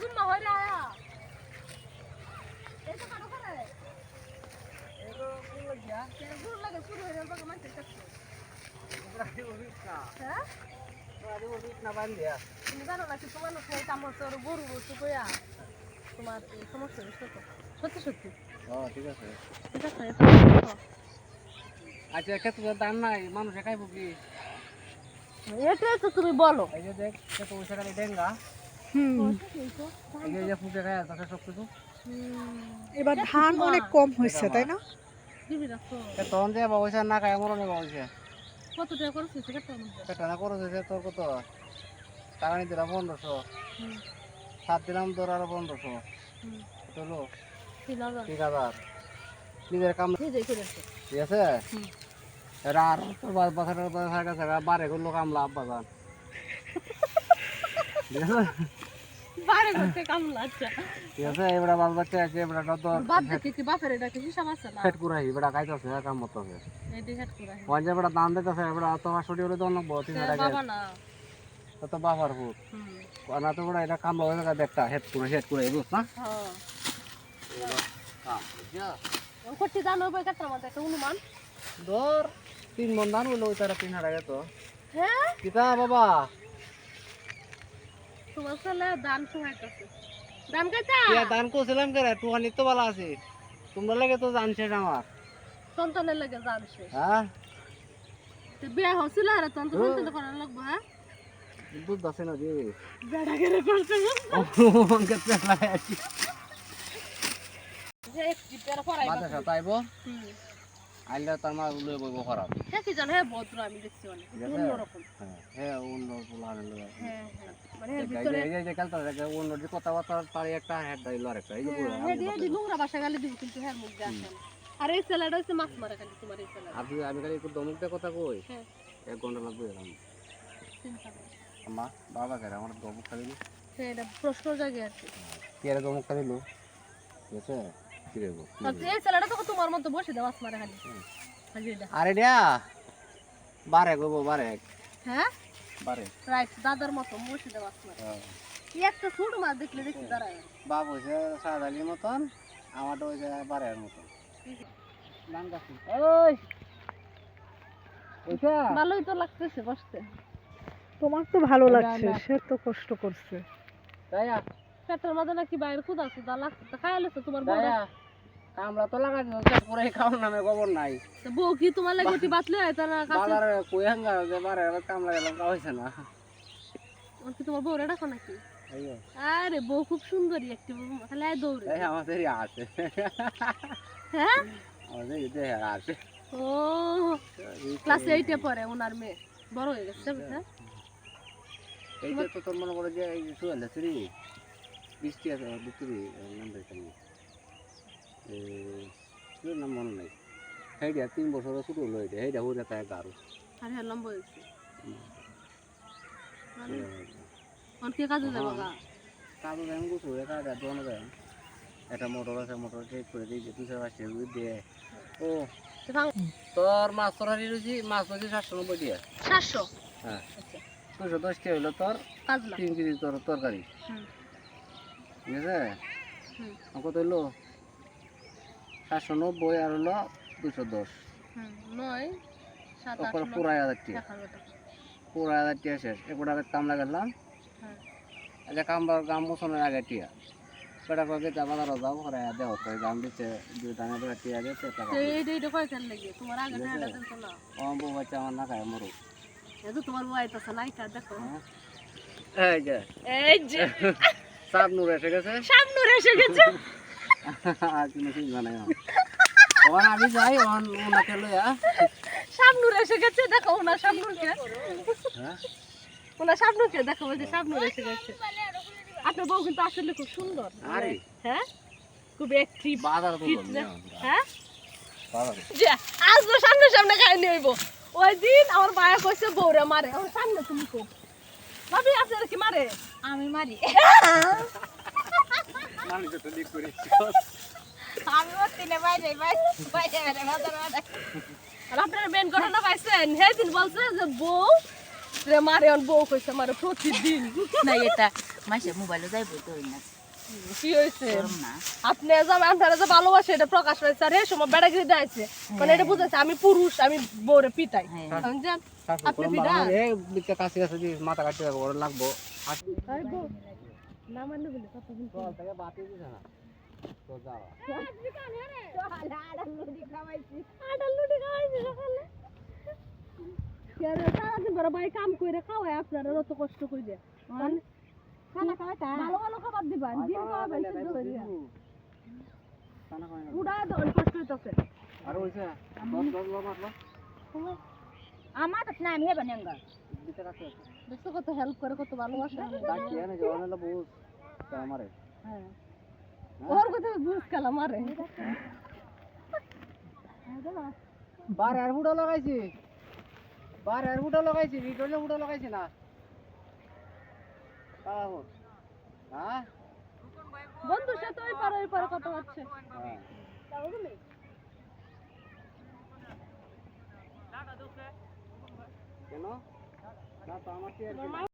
জুম্মা হইরা আয়া এই তো কাটো করে কেন গুরু লাগে শুরু হইরা বাবা মানতে কাছে হ্যাঁ তুমি জানো না কি তোমার লোক এই কামড় তোর গরু তোমার সমস্যা সত্যি সত্যি ঠিক আছে আচ্ছা দাম নাই মানুষে খাইব কি এটাই তো তুমি বলো এই যে দেখ কত পয়সা ডেঙ্গা এবার ধান অনেক কম হয়েছে তাই না? দিবি রাখো এ তখন যে না খায় কত টাকা করে তোর কত? টাকা নিতে দিলাম পনেরোশো। সাত দিলাম তোর আরও পনেরোশো। চলো ঠিক আছে নিজের কাম ঠিক আছে করে আছে। ঠিক আছে? হুম। এরা আর তোর বাস বাসার বাসার কাছে বারে করল কামলা আব্বা যান। ঠিক আছে? বারে করতে কামলা আচ্ছা ঠিক আছে এবার বাল বাচ্চা আছে এবার তো বাদ দেখে কি বাপের এটা কি? কাম মতো এই দেখে করে ওই যে এবার দাম দিতেছে এবার তো পাঁচশো হলে তো অনেক বড় তিন হাজার বাবা না। তো বাবার ফুট হুম। তো বড় এটা কাম লগে না দেখটা হেড করে হেড করে বুঝ না হ্যাঁ করতে জানো বই কাটার মধ্যে একটা অনুমান। ধর তিন মন ওই তারা তিন হাজার তো। হ্যাঁ? কিতা বাবা? তোমার দান শুনাইতেছে দান কাটা ইয়া দান করছিলাম কে টুকানি তো ভালো আছে। তোমরা লাগে তো জানছে আমার। সন্তানের লাগে জানছে হ্যাঁ? তো বিয়ে হচ্ছিল আর তখন সন্তান করার লাগবে হ্যাঁ? দুধ আছে না দি বেড়া করে করছে অঙ্কের পেট লাগাই আছি যে একটি পেরা পড়াই মাথা সাথে আইব হুম। আইলে তার মা লয়ে বইব খারাপ। হ্যাঁ কি জানো? হ্যাঁ ভদ্র আমি দেখছি অনেক। অন্যরকম। হ্যাঁ হ্যাঁ অন্য পোলাহানে লয়ে হ্যাঁ মানে ভিতরে এই যে খেলতে থাকে অন্য যে কথাবার্তা তার একটা হেড দিল আর একটা এই যে হ্যাঁ দিয়ে দি নোংরা বাসা গালি দিব কিন্তু হ্যাঁ মুখ দিয়ে আসে আর এই ছেলেটা হচ্ছে মাছ মারা খালি তোমার এই ছেলে আপনি আমি খালি একটু দমক দিয়ে কথা কই। হ্যাঁ। এক ঘণ্টা লাগবে এরকম। চিন্তা করো। আমা বাবা আমার দমক খালি হ্যাঁ এটা প্রশ্ন জাগে আর কি। কে এর দমক খালি লো ঠিক আছে? এই ছেলেটা তো তোমার মতো বসে দেওয়া মাছ খালি। খালি আরে ডিয়া বারে গো বারে। হ্যাঁ? বারে। রাইট দাদার মতো বসে দেওয়া মাছ মারা। একটা ছোট মাছ দেখলে দেখি দাঁড়ায়। বাবু হয়েছে সাদালির মতন আমারটা হয়েছে বারের মতন। ওই ভালোই তো লাগতেছে বসতে। তোমার তো ভালো লাগছে সে তো কষ্ট করছে। তাই পেটের মধ্যে নাকি বাইরে কুদা কুদা লাগছে তোমার কামলা তো লাগাই পরে খাওয়ার নামে খবর নাই। বউ কি তোমার লাগে বাতলে হয়? তার বাজারে কই হাঙ্গা যে বারে কামলা গেলাম খাওয়াইছে না। ওর কি তোমার বউরে রাখো নাকি? আরে বউ খুব সুন্দরী একটি খালি আয় দৌড়ে। এই আমাদের আছে। হ্যাঁ? আমাদের এতে আছে। ও ক্লাস এইটে পড়ে ওনার মেয়ে। বড় হয়ে গেছে বুঝলে এই যে তো তোর মনে করে যে এই সুয়েল শ্রী বৃষ্টি আছে দুপুরি নাম মনে নাই? সেইটা তিন বছর শুরু হলো এটা সেইটা হয়ে যায় গারো আর হ্যাঁ লম্বা হয়েছে ওর কে কাজে যাব কাজু দেন গুছু দেন একটা মোটর আছে মোটর ঠিক করে দিই দুশো পাঁচশো দিয়ে। ও তোর মাছ তরকারি রুচি মাছ রুচি সাতশো নব্বই দিয়ে। সাতশো? হ্যাঁ আচ্ছা। দুশো দশ কে হইল তোর তিন কেজি তোর তরকারি ঠিক আছে কত হইল সাতশো নব্বই আর হলো দুশো। দশ নয় হাজার টাকা। এক হাজার টাকা শেষ। এবার আগে কামলা গেলাম হ্যাঁ আচ্ছা কামবার গাম বসানোর আগে টিয়া। বেটা কয়ে যা বাজার যাও করে দেও তো গাম দিচ্ছে দুই টিয়া দিচ্ছে টাকা তো তো বাচ্চা আমার না খায় মরু এই তো তোমার বউ আইতাছে নাইটা দেখো। হ্যাঁ? এই যে। এই যে। সাত নূর এসে গেছে। সামনে এসে গেছে। আমি যাই ওনাকে লইয়া সামনুর এসে গেছে দেখো ওনার সামনুরকে হ্যাঁ? ওনার সামনুরকে দেখো যে সামনুর এসে গেছে। আপনার বউ কিন্তু আসলে খুব সুন্দর। আরে। হ্যাঁ? খুব অ্যাক্টিভ বাজার? হ্যাঁ? আসব সামনে সামনে খাই নিয়ে ওই দিন আমার মায়া কইছে বউরে মারে। আমার সামনে তুমি খুব ভাবি আপনার কি মারে? আমি মারি। মানুষ তো লিক করে আমি তিনে বাইরে বাইরে বাইরে আর আপনারা মেন ঘটনা পাইছেন। সেদিন বলছে যে বউ রে মারে অন বউ কইছে মারে প্রতিদিন। না এটা মাসে মোবাইলে যাইব তো না কি হয়েছে আপনি যে আপনারা যে ভালোবাসে এটা প্রকাশ পাইছে। আর এই সময় বেড়া গিয়ে দিয়েছে মানে এটা বুঝেছে আমি পুরুষ আমি বউরে পিটাই। হ্যাঁ। আপনি বিতে কাছে কাছে মাথা কাটতে যাব লাগবো। না মানলে বলে কথা বলতে চল থেকে বাতি দিছে না। তো যাও সারাদিন ধরে ভাই কাম করে খাওয়ায় আপনারা অত কষ্ট করে ভালো ভালো খাবার দিবা দিন খাওয়াবেন হয়ে যায় দেন আমার তো না আমি হেবা দেখছ কত হেল্প করে কত ভালোবাসে। ডাকি এনে জওয়ান হলো বুঝ তা আমারে হ্যাঁ। ওর কথা বুঝ কালা মারে। বার এর ফুটো লাগাইছি। বার এর ফুটো লাগাইছি রিটলে ফুটো লাগাইছি না। কালা ফুট হ্যাঁ বন্ধুর সাথে ওই পারে ওই পারে কথা হচ্ছে হ্যাঁ। কেন? না তো আমার কি আর কি